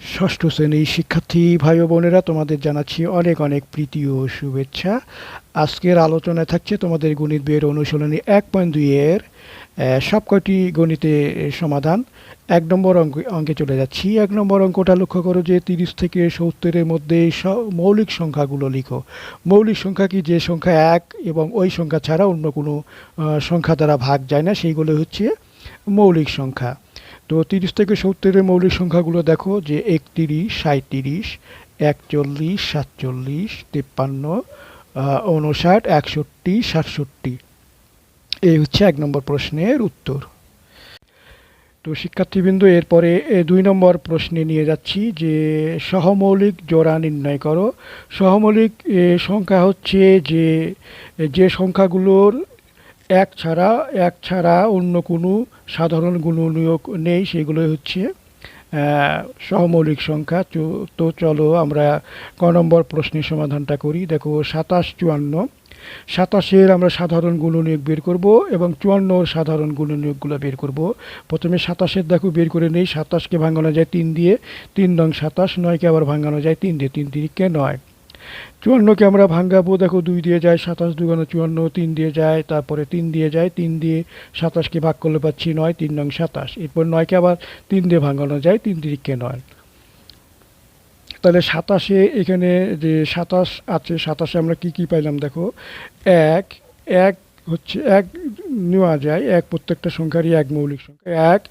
ষষ্ঠ শ্রেণির শিক্ষার্থী ভাই বোনেরা, তোমাদের জানাচ্ছি অনেক অনেক প্রীতি ও শুভেচ্ছা। আজকের আলোচনায় থাকছে তোমাদের গণিত বইয়ের অনুশীলনী এক পয়েন্ট দুইয়ের সব কয়টি গণিতে সমাধান? এক নম্বর অঙ্ক, অঙ্কে চলে যাচ্ছি। এক নম্বর অঙ্কটা লক্ষ্য করো যে তিরিশ থেকে সত্তরের মধ্যে মৌলিক সংখ্যাগুলো লিখো। মৌলিক সংখ্যা কি? যে সংখ্যা এক এবং ওই সংখ্যা ছাড়া অন্য কোনো সংখ্যা দ্বারা ভাগ যায় না সেইগুলো হচ্ছে মৌলিক সংখ্যা। তো তিরিশ থেকে সত্তরের মৌলিক সংখ্যাগুলো দেখো, যে একতিরিশ সাঁত্রিশ একচল্লিশ, সাতচল্লিশ, তিপ্পান্ন উনষাট একষট্টি, সাতষট্টি। এই হচ্ছে এক নম্বর প্রশ্নের উত্তর। তো শিক্ষার্থীবৃন্দ, এরপরে দুই নম্বর প্রশ্নে নিয়ে যাচ্ছি, যে সহমৌলিক জোড়া নির্ণয় করো। সহমৌলিক সংখ্যা হচ্ছে যে যে সংখ্যাগুলোর এক ছাড়া এক ছাড়া অন্য কোনো সাধারণ গুণনীয়ক নেই সেগুলো হচ্ছে সহমৌলিক সংখ্যা। তো- চলো আমরা ক নম্বর প্রশ্নের সমাধানটা করি। দেখো, সাতাশ, চুয়ান্ন। সাতাশের আমরা সাধারণ গুণনীয়ক বের করব এবং চুয়ান্নর সাধারণ গুণনীয়কগুলো বের করব। প্রথমে সাতাশের দেখো, বের করে নেই। সাতাশকে ভাঙানো যায় তিন দিয়ে। তিন নং সাতাশ, নয়কে আবার ভাঙানো যায় তিন দিয়ে। তিন তিরিখকে নয়। চুয়ান্নকে আমরা ভাঙ্গাবো দেখো, দুই দিয়ে যায় সাতাশ দুগানো চুয়ান্ন, তিন দিয়ে যায়, তারপরে তিন দিয়ে যায়, তিন দিয়ে সাতাশকে ভাগ করলে পাচ্ছি নয়, তিন নং সাতাশ। এরপর নয়কে আবার তিন দিয়ে ভাঙানো যায়, তিন তিরিখকে নয়। তাহলে সাতাশে এখানে যে সাতাশ আছে, সাতাশে আমরা কি কি পাইলাম দেখো? এক এক হচ্ছে এক নেওয়া যায়, এক প্রত্যেকটা সংখ্যারই এক মৌলিক সংখ্যা। এক,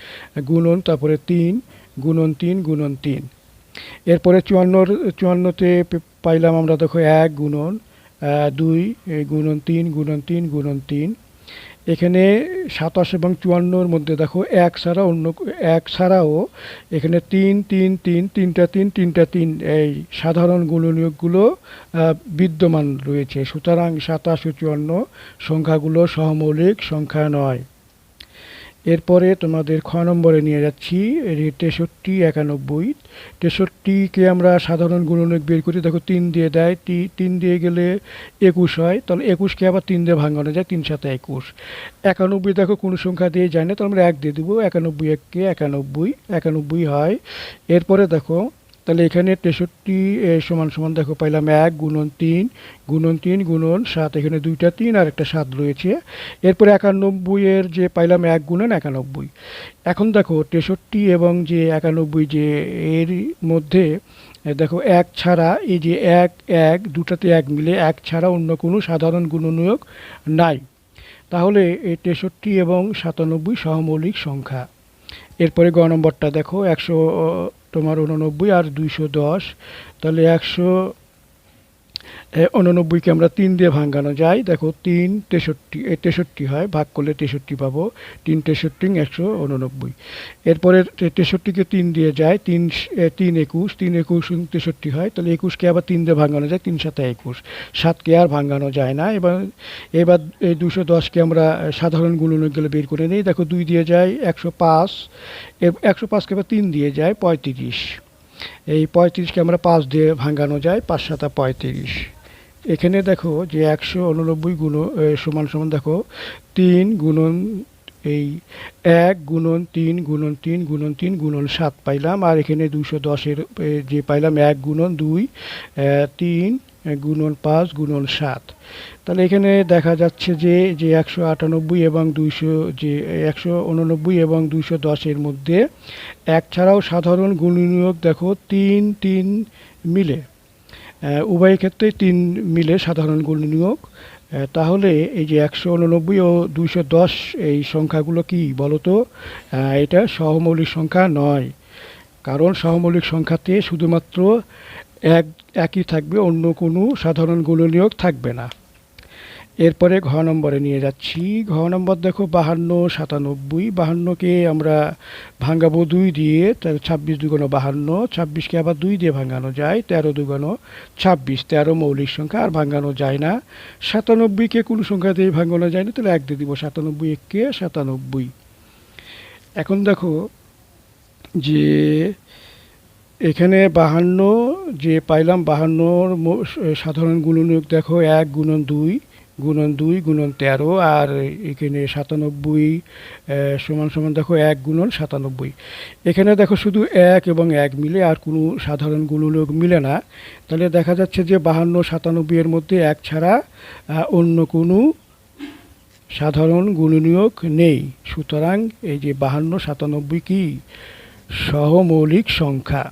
গুণন, তারপরে তিন, গুণন তিন গুণন তিন। এরপরে চুয়ান্নর, চুয়ান্নতে পাইলাম আমরা দেখো এক গুণন দুই গুণন তিন গুণন তিন গুণন তিন। এখানে সাতাশ এবং চুয়ান্নর মধ্যে দেখো এক ছাড়া অন্য এক ছাড়াও এখানে তিন তিন তিন, তিনটা তিন তিনটা তিন, এই সাধারণ গুণনীয়কগুলো বিদ্যমান রয়েছে। সুতরাং সাতাশ ও চুয়ান্ন সংখ্যাগুলো সহমৌলিক সংখ্যা নয়। এরপরে তোমাদের খ নম্বরে নিয়ে যাচ্ছি। তেষট্টি, একানব্বই। তেষট্টিকে আমরা সাধারণ গুণনীয়ক বের করি। দেখো, তিন দিয়ে দেয়, তি- তিন দিয়ে গেলে একুশ হয়। তাহলে একুশকে আবার তিন দিয়ে ভাঙানো যায়, তিন সাথে একুশ। একানব্বই দেখো, কোনো সংখ্যা দিয়ে যায় না, তাহলে আমরা এক দিয়ে দেবো। একানব্বই এককে একানব্বই একানব্বই হয়। এরপরে দেখো তাহলে এখানে তেষট্টি সমান সমান দেখো পাইলাম এক গুণন তিন গুণন তিন গুণন সাত, এখানে দুইটা তিন আর একটা সাত রয়েছে। এরপরে একানব্বই এর যে পাইলাম এক গুণন একানব্বই। এখন দেখো তেষট্টি এবং যে একানব্বই যে এর মধ্যে দেখো এক ছাড়া এই যে এক এক, দুটাতে এক মিলে এক ছাড়া অন্য কোনো সাধারণ গুণনীয়ক নাই। তাহলে এই তেষট্টি এবং সাতানব্বই সহমৌলিক সংখ্যা। এরপরে গ নম্বরটা দেখো, একশো তোমার উননব্বই আর দুইশো দশ তাহলে একশো উননব্বইকে আমরা তিন দিয়ে ভাঙানো যায়। দেখো, তিন, তেষট্টি, এ, তেষট্টি হয়। ভাগ করলে তেষট্টি পাবো। তিন, তেষট্টি, একশো উননব্বই। এরপরে তেষট্টিকে তিন দিয়ে যায়। তিন তিন, একুশ। তিন, একুশ তেষট্টি হয়। তাহলে একুশকে আবার তিন দিয়ে ভাঙানো যায়। তিন সাথে একুশ। সাতকে আর ভাঙানো যায় না। এবার এবার এই দুশো দশকে আমরা সাধারণ গুণনগুলো বের করে নিই। দেখো, দুই দিয়ে যায় একশো পাঁচ। একশো পাঁচকে আবার তিন দিয়ে যায় পঁয়ত্রিশ। এই পঁয়ত্রিশকে আমরা পাঁচ দিয়ে ভাঙানো যায়, পাঁচ সাতা পঁয়ত্রিশ। এখানে দেখো যে একশো উননব্বই গুণ সমান সমান দেখো, তিন গুণন এই এক গুণন তিন গুণন তিন গুণন তিন গুণন সাত পাইলাম, আর এখানে দুশো দশের যে পাইলাম এক গুণন দুই তিন গুণন পাঁচ, গুণন সাত। তাহলে এখানে দেখা যাচ্ছে যে যে একশো আটানব্বই এবং দুইশো, যে একশো উননব্বই এবং দুইশো দশের মধ্যে এক ছাড়াও সাধারণ গুণনীয়ক দেখো তিন তিন মিলে। উভয় ক্ষেত্রেই তিন মিলে সাধারণ গুণনীয়ক। তাহলে এই যে একশো উননব্বই ও দুইশো দশ এই সংখ্যাগুলো কি বলতো এটা সহমৌলিক সংখ্যা নয়। কারণ সহমৌলিক সংখ্যাতে শুধুমাত্র এক একই থাকবে, অন্য কোনো সাধারণ গুণনীয়ক থাকবে না। এরপরে ঘ নম্বরে নিয়ে যাচ্ছি। ঘ নম্বর দেখো, বাহান্ন, সাতানব্বই। বাহান্নকে আমরা ভাঙাবো দুই দিয়ে তাহলে ছাব্বিশ দুগুণ বাহান্ন, ছাব্বিশকে আবার দুই দিয়ে ভাঙানো যায়, তেরো দুগুণ ছাব্বিশ। তেরো মৌলিক সংখ্যা, আর ভাঙানো যায় না। সাতানব্বইকে কোনো সংখ্যা দিয়ে ভাঙানো যায় না, তাহলে এক দিয়ে দিব সাতানব্বই, এককে সাতানব্বই। এখন দেখো যে এখানে বাহান্ন, যে পাইলাম বাহান্নর সাধারণ গুণনীয়ক দেখো, এক গুণন দুই গুণন দুই, গুণন তেরো, আর এখানে সাতানব্বই সমান সমান দেখো, এক গুণন সাতানব্বই। এখানে দেখো শুধু এক এবং এক মিলে, আর কোনো সাধারণ গুণনীয়ক মিলে না। তাহলে দেখা যাচ্ছে যে বাহান্ন, সাতানব্বই এর মধ্যে এক ছাড়া অন্য কোনো সাধারণ গুণনীয়ক নেই। সুতরাং এই যে বাহান্ন, সাতানব্বই কি? সহমৌলিক সংখ্যা।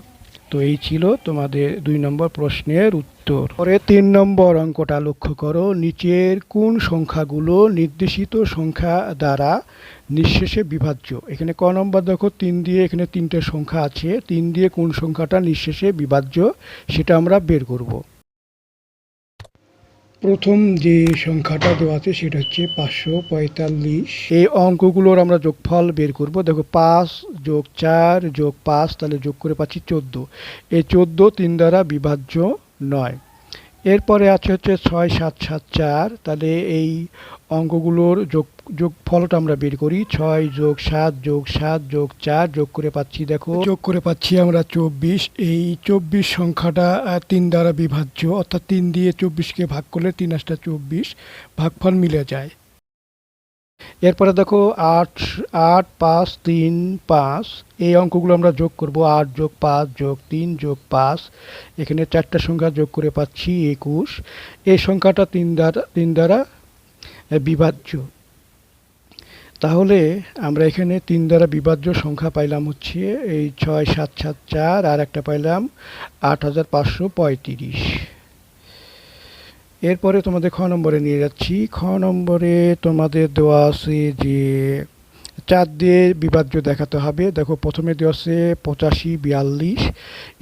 তো এই ছিল তোমাদের দুই নম্বর প্রশ্নের উত্তর। পরে তিন নম্বর অঙ্কটা লক্ষ্য করো। নিচের কোন সংখ্যাগুলো নির্দেশিত সংখ্যা দ্বারা নিঃশেষে বিভাজ্য? এখানে ক নম্বর দেখো, তিন দিয়ে এখানে তিনটে সংখ্যা আছে। তিন দিয়ে কোন সংখ্যাটা নিঃশেষে বিভাজ্য, সেটা আমরা বের করব। প্রথম যে সংখ্যাটা দেওয়া আছে সেটা হচ্ছে পাঁচশো পঁয়তাল্লিশ। এই অঙ্কগুলোর আমরা যোগফল বের করব। দেখো পাঁচ যোগ চার যোগ পাঁচ, তাহলে যোগ করে পাচ্ছি চোদ্দ। এই চোদ্দ তিন দ্বারা বিভাজ্য নয়। এরপরে আছে হচ্ছে ছয় সাত সাত চার, তাহলে এই অঙ্কগুলোর যোগ যোগ ফলটা আমরা বের করি। ছয় যোগ সাত যোগ সাত যোগ চার যোগ করে পাচ্ছি, দেখো। যোগ করে পাচ্ছি আমরা চব্বিশ। এই চব্বিশ সংখ্যাটা তিন দ্বারা বিভাজ্য, অর্থাৎ তিন দিয়ে চব্বিশকে ভাগ করলে তিন আটটা চব্বিশ, ভাগফল মিলে যায়। এরপরে দেখো, আট আট, পাঁচ, তিন, পাঁচ, এই অঙ্কগুলো আমরা যোগ করব। আট যোগ পাঁচ যোগ তিন যোগ পাঁচ, এখানে চারটা সংখ্যা যোগ করে পাচ্ছি একুশ। এই সংখ্যাটা তিন দ্বারা তিন দ্বারা বিভাজ্য। তাহলে আমরা এখানে তিন দ্বারা বিভাজ্য সংখ্যা পাইলাম হচ্ছে এই ছয়, সাত সাত, চার, আর একটা পাইলাম আট হাজার পাঁচশো পঁয়ত্রিশ। এরপরে তোমাদের খ নম্বরে নিয়ে যাচ্ছি। খ নম্বরে তোমাদের দেওয়া আছে যে চার দিয়ে বিভাজ্য দেখাতে হবে। দেখো, প্রথমে দেওয়া পঁচাশি, বিয়াল্লিশ।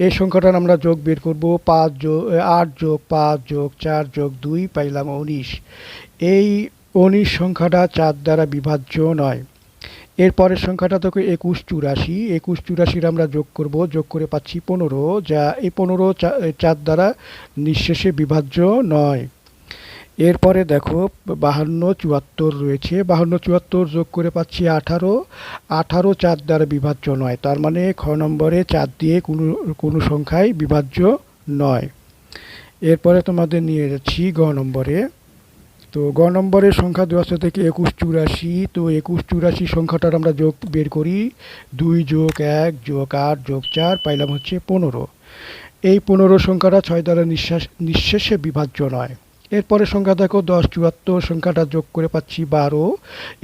এই সংখ্যাটার আমরা যোগ বের করব, পাঁচ যোগ, আট যোগ পাঁচ যোগ চার যোগ দুই, পাইলাম উনিশ। এই উনিশ সংখ্যাটা চার দ্বারা বিভাজ্য নয়। এরপরের সংখ্যাটা দেখো, একুশ চুরাশি। একুশ চুরাশির আমরা যোগ করব, যোগ করে পাচ্ছি পনেরো। যা এই পনেরো চার দ্বারা নিঃশেষে বিভাজ্য নয়। এরপরে দেখো, বাহান্ন চুয়াত্তর রয়েছে। বাহান্ন চুয়াত্তর যোগ করে পাচ্ছি আঠারো। আঠারো চার দ্বারা বিভাজ্য নয়। তার মানে খ নম্বরে চার দিয়ে কোনো কোনো সংখ্যায় বিভাজ্য নয়। এরপরে তোমাদের নিয়ে যাচ্ছি গ নম্বরে। তো গ নম্বরের সংখ্যা দেওয়া থেকে একুশ চুরাশি। তো একুশ চুরাশি সংখ্যাটার আমরা যোগ বের করি। দুই যোগ এক যোগ আট যোগ চার, পাইলাম হচ্ছে পনেরো। এই পনেরো সংখ্যাটা ছয় দ্বারা নিঃশ্বাস, নিঃশেষে বিভাজ্য নয়। এরপরে সংখ্যা দেখো, দশ, চুয়াত্তর, সংখ্যাটা যোগ করে পাচ্ছি বারো।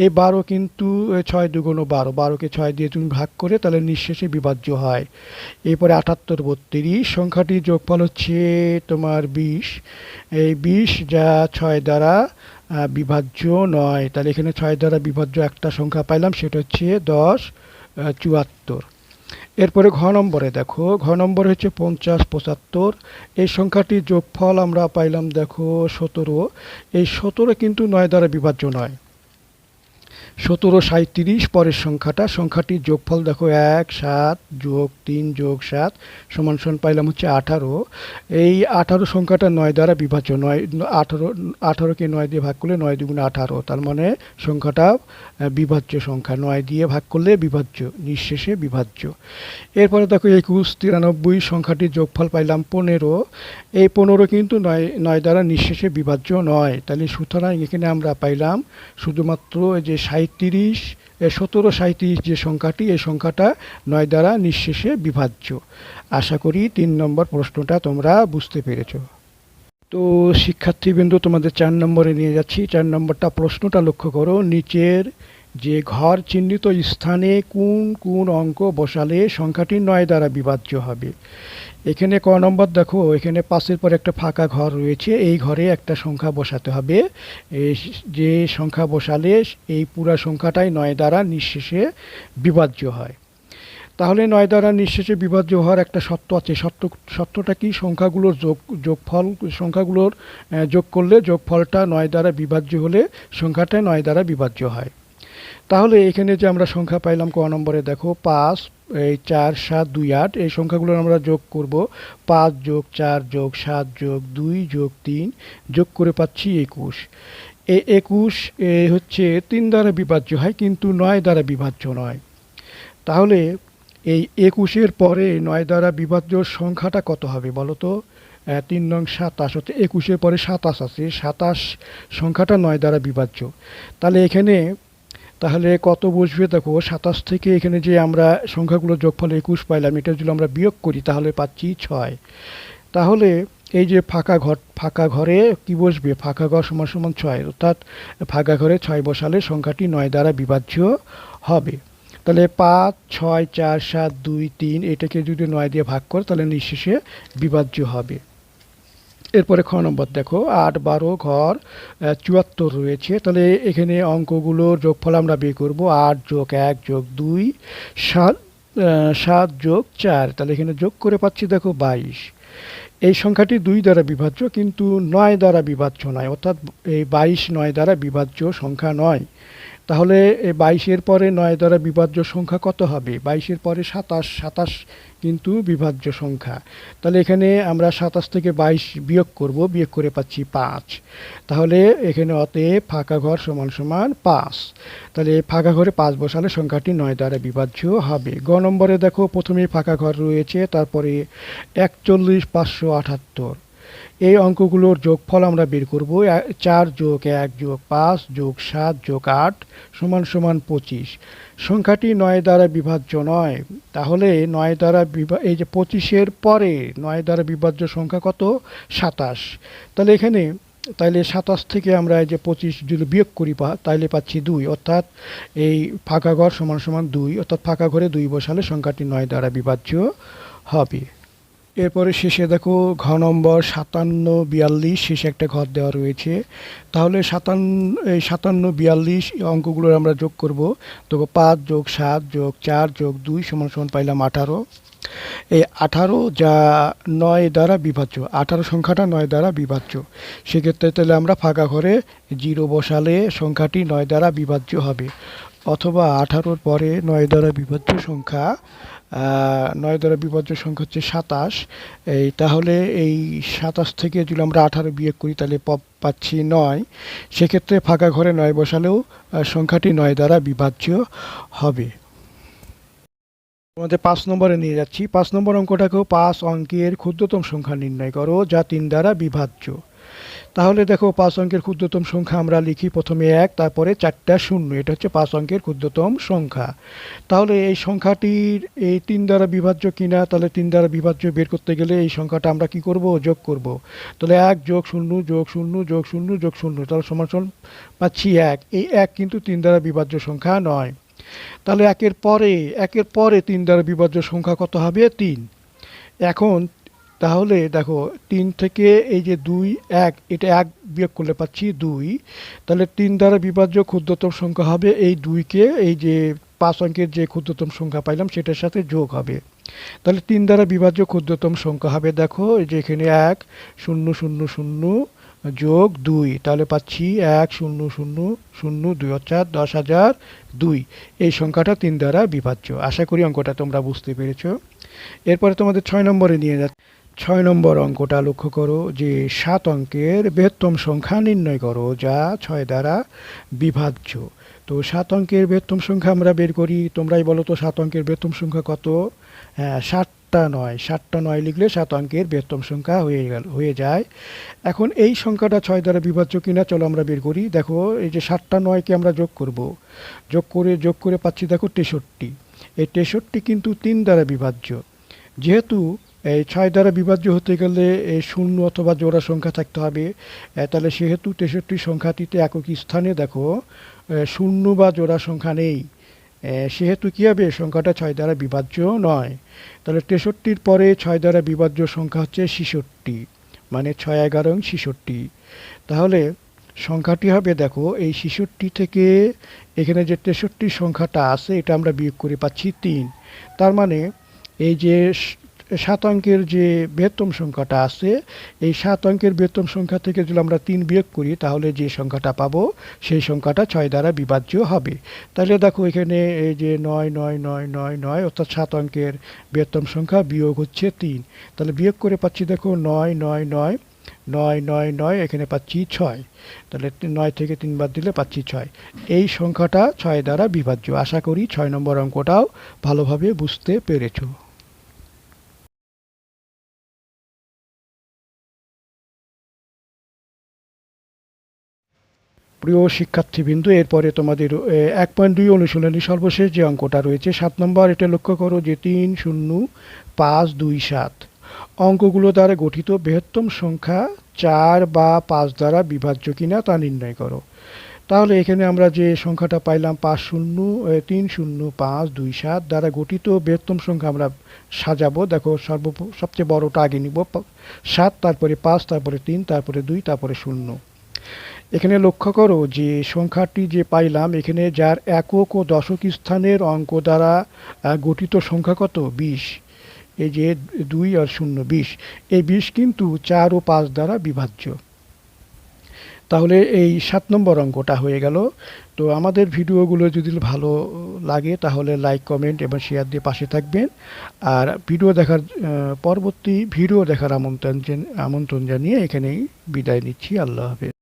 এই বারো কিন্তু ছয় দুগুণ বারো। বারোকে ছয় দিয়ে তুমি ভাগ করে তাহলে নিঃশেষে বিভাজ্য হয়। এরপরে আটাত্তর, বত্রিশ সংখ্যাটি যোগফল হচ্ছে তোমার বিশ। এই বিশ যা ছয় দ্বারা বিভাজ্য নয়। তাহলে এখানে ছয় দ্বারা বিভাজ্য একটা সংখ্যা পাইলাম, সেটা হচ্ছে দশ চুয়াত্তর। এরপরে ঘ নম্বরে দেখো, ঘ নম্বরে হচ্ছে পঞ্চাশ পঁচাত্তর। এই সংখ্যাটির যোগফল আমরা পাইলাম দেখো সতেরো। এই সতেরো কিন্তু নয় দ্বারা বিভাজ্য নয়। সতেরো সাঁত্রিশ পরের সংখ্যাটা সংখ্যাটির যোগফল দেখো এক, সাত যোগ তিন যোগ সাত, সমান সমান পাইলাম হচ্ছে আঠারো। এই আঠারো সংখ্যাটা নয় দ্বারা বিভাজ্য নয়, আঠারো, আঠারোকে নয় দিয়ে ভাগ করলে নয় দুগুণে আঠারো, তার মানে সংখ্যাটা বিভাজ্য সংখ্যা নয় দিয়ে ভাগ করলে বিভাজ্য, নিঃশেষে বিভাজ্য। এরপরে দেখো একুশ, তিরানব্বই সংখ্যাটির যোগফল পাইলাম পনেরো। এই পনেরো কিন্তু নয় নয় দ্বারা নিঃশেষে বিভাজ্য নয়। তাহলে সুতরাং এখানে আমরা পাইলাম শুধুমাত্র এই যে সাঁত্রিশ সতেরো সাঁত্রিশ যে সংখ্যাটি, এই সংখ্যাটা নয় দ্বারা নিঃশেষে বিভাজ্য। আশা করি তিন নম্বর প্রশ্নটা তোমরা বুঝতে পেরেছ। তো শিক্ষার্থীবৃন্দ, তোমাদের চার নম্বরে নিয়ে যাচ্ছি। চার নম্বরটা প্রশ্নটা লক্ষ্য করো, নিচের যে ঘর চিহ্নিত স্থানে কোন কোন অঙ্ক বসালে সংখ্যাটি নয় দ্বারা বিভাজ্য হবে। এখানে ক নম্বর দেখো, এখানে পাশের পর একটা ফাঁকা ঘর রয়েছে, এই ঘরে একটা সংখ্যা বসাতে হবে। যে সংখ্যা বসালে এই পুরা সংখ্যাটাই নয় দ্বারা নিঃশেষে বিভাজ্য হয়। তাহলে নয় দ্বারা নিঃশেষে বিভাজ্য হওয়ার একটা সত্য আছে। সত্য সত্যটা কি? সংখ্যাগুলোর যোগ, যোগফল, সংখ্যাগুলোর যোগ করলে যোগফলটা নয় দ্বারা বিভাজ্য হলে সংখ্যাটা নয় দ্বারা বিভাজ্য হয়। তাহলে এখানে যে আমরা সংখ্যা পাইলাম ক নম্বরে, দেখো, পাঁচ, এই চার, সাত, দুই, আট, এই সংখ্যাগুলো আমরা যোগ করব। পাঁচ যোগ চার যোগ সাত যোগ দুই যোগ তিন, যোগ করে পাচ্ছি একুশ। এই একুশ, এ হচ্ছে তিন দ্বারা বিভাজ্য হয়, কিন্তু নয় দ্বারা বিভাজ্য নয়। তাহলে এই একুশের পরে নয় দ্বারা বিভাজ্য সংখ্যাটা কত হবে বলো তো? তিন নং সাতাশ, হচ্ছে একুশের পরে সাতাশ আছে, সাতাশ সংখ্যাটা নয় দ্বারা বিভাজ্য। তাহলে এখানে তাহলে কত বসবে? দেখো, সাতাশ থেকে এখানে যে আমরা সংখ্যাগুলো যোগফল একুশ পাইলাম, এটা যদি আমরা বিয়োগ করি, তাহলে পাচ্ছি ছয়। তাহলে এই যে ফাঁকা ঘর, ফাঁকা ঘরে কি বসবে? ফাঁকা ঘর সমান সমান ছয়, অর্থাৎ ফাঁকা ঘরে ছয় বসালে সংখ্যাটি নয় দ্বারা বিভাজ্য হবে। তাহলে পাঁচ, ছয়, চার, সাত, দুই, তিন, এটাকে যদি নয় দিয়ে ভাগ করে, তাহলে নিঃশেষে বিভাজ্য হবে। এরপরে খ নম্বর দেখো, আট, বারো, ঘর চুয়াত্তর রয়েছে। তাহলে এখানে অঙ্কগুলোর যোগফল আমরা বের করব, আট যোগ এক যোগ দুই, সাত সাত যোগ চার। তাহলে এখানে যোগ করে পাচ্ছি দেখো বাইশ। এই সংখ্যাটি দুই দ্বারা বিভাজ্য, কিন্তু নয় দ্বারা বিভাজ্য নয়, অর্থাৎ এই বাইশ নয় দ্বারা বিভাজ্য সংখ্যা নয়। তাহলে বাইশের পরে নয় দ্বারা বিভাজ্য সংখ্যা কত হবে? বাইশের পরে সাতাশ সাতাশ কিন্তু বিভাজ্য সংখ্যা। তাহলে এখানে আমরা সাতাশ থেকে বাইশ বিয়োগ করব, বিয়োগ করে পাচ্ছি পাঁচ। তাহলে এখানে অতএব ফাঁকা ঘর সমান সমান পাঁচ। তাহলে ফাঁকা ঘরে পাঁচ বসালে সংখ্যাটি নয় দ্বারা বিভাজ্য হবে। গ নম্বরে দেখো, প্রথমে ফাঁকা ঘর রয়েছে, তারপরে একচল্লিশ পাঁচশো আটাত্তর। এই অঙ্কগুলোর যোগফল আমরা বের করব চার যোগ এক যোগ পাঁচ যোগ সাত যোগ আট সমান সমান পঁচিশ। সংখ্যাটি নয় দ্বারা বিভাজ্য নয়। তাহলে নয় দ্বারা বিভা, এই যে পঁচিশের পরে নয় দ্বারা বিভাজ্য সংখ্যা কত? সাতাশ। তাহলে এখানে, তাইলে সাতাশ থেকে আমরা এই যে পঁচিশ যদি বিয়োগ করি পা, তাইলে পাচ্ছি দুই। অর্থাৎ এই ফাঁকা ঘর সমান সমান দুই, অর্থাৎ ফাঁকা ঘরে দুই বসালে সংখ্যাটি নয় দ্বারা বিভাজ্য হবে। এরপরে শেষে দেখো ঘ নম্বর সাতান্ন বিয়াল্লিশ শেষে একটা ঘর দেওয়া রয়েছে। তাহলে সাতান্ন, এই সাতান্ন বিয়াল্লিশ অঙ্কগুলোর আমরা যোগ করব। তো পাঁচ যোগ সাত যোগ চার যোগ দুই সমান সমান পাইলাম আঠারো। এই আঠারো যা নয় দ্বারা বিভাজ্য, আঠারো সংখ্যাটা নয় দ্বারা বিভাজ্য। সেক্ষেত্রে তাহলে আমরা ফাঁকা ঘরে জিরো বসালে সংখ্যাটি নয় দ্বারা বিভাজ্য হবে। অথবা আঠারোর পরে নয় দ্বারা বিভাজ্য সংখ্যা নয় দ্বারা বিভাজ্য সংখ্যা হচ্ছে সাতাশ। এই, তাহলে এই সাতাশ থেকে যদি আমরা আঠারো বিয়োগ করি, তাহলে পাচ্ছি নয়। সেক্ষেত্রে ফাঁকা ঘরে নয় বসালেও সংখ্যাটি নয় দ্বারা বিভাজ্য হবে। আমাদের পাঁচ নম্বরে নিয়ে যাচ্ছি। পাঁচ নম্বর অঙ্কটাকেও পাঁচ অঙ্কের ক্ষুদ্রতম সংখ্যা নির্ণয় করো, যা তিন দ্বারা বিভাজ্য। তাহলে দেখো পাঁচ অঙ্কের ক্ষুদ্রতম সংখ্যা আমরা লিখি প্রথমে এক, তারপরে চারটা শূন্য। এটা হচ্ছে পাঁচ অঙ্কের ক্ষুদ্রতম সংখ্যা। তাহলে এই সংখ্যাটির এই তিন দ্বারা বিভাজ্য কিনা, তাহলে তিন দ্বারা বিভাজ্য বের করতে গেলে এই সংখ্যাটা আমরা কি করব? যোগ করব। তাহলে এক যোগ শূন্য যোগ শূন্য যোগ শূন্য যোগ শূন্য, তাহলে সমান পাচ্ছি এক। এই এক কিন্তু তিন দ্বারা বিভাজ্য সংখ্যা নয়। তাহলে একের পরে একের পরে তিন দ্বারা বিভাজ্য সংখ্যা কত হবে? তিন। এখন তাহলে দেখো তিন থেকে এই যে দুই, এক, এটা এক বিয়োগ করলে পাচ্ছি দুই। তাহলে তিন দ্বারা বিভাজ্য ক্ষুদ্রতম সংখ্যা হবে এই দুইকে, এই যে পাঁচ অঙ্কের যে ক্ষুদ্রতম সংখ্যা পাইলাম সেটার সাথে যোগ হবে। তাহলে তিন দ্বারা বিভাজ্য ক্ষুদ্রতম সংখ্যা হবে দেখো যে এখানে এক, শূন্য শূন্য শূন্য যোগ দুই। তাহলে পাচ্ছি এক, শূন্য শূন্য শূন্য, দুই অর্থাৎ দশ হাজার দুই। এই সংখ্যাটা তিন দ্বারা বিভাজ্য। আশা করি অঙ্কটা তোমরা বুঝতে পেরেছ। এরপরে তোমাদের ছয় নম্বরে নিয়ে যাচ্ছে। ছয় নম্বর অঙ্কটা লক্ষ্য করো যে সাত অঙ্কের বৃহত্তম সংখ্যা নির্ণয় করো, যা ছয় দ্বারা বিভাজ্য। তো সাত অঙ্কের বৃহত্তম সংখ্যা আমরা বের করি, তোমরাই বলো তো সাত অঙ্কের বৃহত্তম সংখ্যা কত? হ্যাঁ ষাটটা নয়। ষাটটা নয় লিখলে সাত অঙ্কের বৃহত্তম সংখ্যা হয়ে গেল, হয়ে যায়। এখন এই সংখ্যাটা ছয় দ্বারা বিভাজ্য কিনা চলো আমরা বের করি। দেখো, এই যে ষাটটা নয়কে আমরা যোগ করব। যোগ করে যোগ করে পাচ্ছি দেখো তেষট্টি। এই তেষট্টি কিন্তু তিন দ্বারা বিভাজ্য। যেহেতু এই ছয় দ্বারা বিভাজ্য হতে গেলে শূন্য অথবা জোড়া সংখ্যা থাকতে হবে। তাহলে সেহেতু তেষট্টি সংখ্যাটিতে একক স্থানে দেখো শূন্য বা জোড়া সংখ্যা নেই। সেহেতু কী হবে? সংখ্যাটা ছয় দ্বারা বিভাজ্য নয়। তাহলে তেষট্টির পরে ছয় দ্বারা বিভাজ্য সংখ্যা হচ্ছে ছিষট্টি মানে ছয় এগারো ছিষট্টি। তাহলে সংখ্যাটি হবে দেখো, এই ছিষট্টি থেকে এখানে যে তেষট্টি সংখ্যাটা আছে, এটা আমরা বিয়োগ করে পাচ্ছি তিন। তার মানে এই যে সাত অঙ্কের যে বৃহত্তম সংখ্যাটা আছে, এই সাত অঙ্কের বৃহত্তম সংখ্যা থেকে যদি আমরা তিন বিয়োগ করি, তাহলে যে সংখ্যাটা পাবো, সেই সংখ্যাটা ছয় দ্বারা বিভাজ্য হবে। তাহলে দেখো এখানে এই যে নয় নয় নয় নয় নয়, অর্থাৎ সাত অঙ্কের বৃহত্তম সংখ্যা বিয়োগ হচ্ছে তিন। তাহলে বিয়োগ করে পাচ্ছি দেখো নয় নয় নয় নয় নয় নয়, এখানে পাচ্ছি ছয়। তাহলে নয় থেকে তিনবার দিলে পাচ্ছি ছয়। এই সংখ্যাটা ছয় দ্বারা বিভাজ্য। আশা করি ছয় নম্বর অঙ্কটাও ভালোভাবে বুঝতে পেরেছ। প্রিয় শিক্ষার্থীবৃন্দ, এরপরে তোমাদের এক পয়েন্ট দুই অনুশীলনী সর্বশেষ যে অঙ্কটা রয়েছে, সাত নম্বর এটা লক্ষ্য করো যে তিন শূন্য পাঁচ দুই সাত। অঙ্কগুলো দ্বারা গঠিত বৃহত্তম সংখ্যা চার বা পাঁচ দ্বারা বিভাজ্য কিনা তা নির্ণয় করো। তাহলে এখানে আমরা যে সংখ্যাটা পাইলাম পাঁচ শূন্য তিন শূন্য পাঁচ দুই সাত দ্বারা গঠিত বৃহত্তম সংখ্যা আমরা সাজাবো। দেখো সর্ব, সবচেয়ে বড়টা আগে নিব সাত, তারপরে পাঁচ, তারপরে তিন, তারপরে দুই, তারপরে শূন্য। এখানে লক্ষ্য করো যে সংখ্যাটি যে পাইলাম, এখানে যার একক ও দশক স্থানের অঙ্ক দ্বারা গঠিত সংখ্যা কত? বিশ। এই যে দুই আর শূন্য, বিশ। এই বিশ কিন্তু চার ও পাঁচ দ্বারা বিভাজ্য। তাহলে এই সাত নম্বর অঙ্কটা হয়ে গেল। তো আমাদের ভিডিওগুলো যদি ভালো লাগে, তাহলে লাইক, কমেন্ট এবং শেয়ার দিয়ে পাশে থাকবেন। আর ভিডিও দেখার পরবর্তী ভিডিও দেখার আমন্ত্রণ আমন্ত্রণ জানিয়ে এখানেই বিদায় নিচ্ছি। আল্লাহ হাফেজ।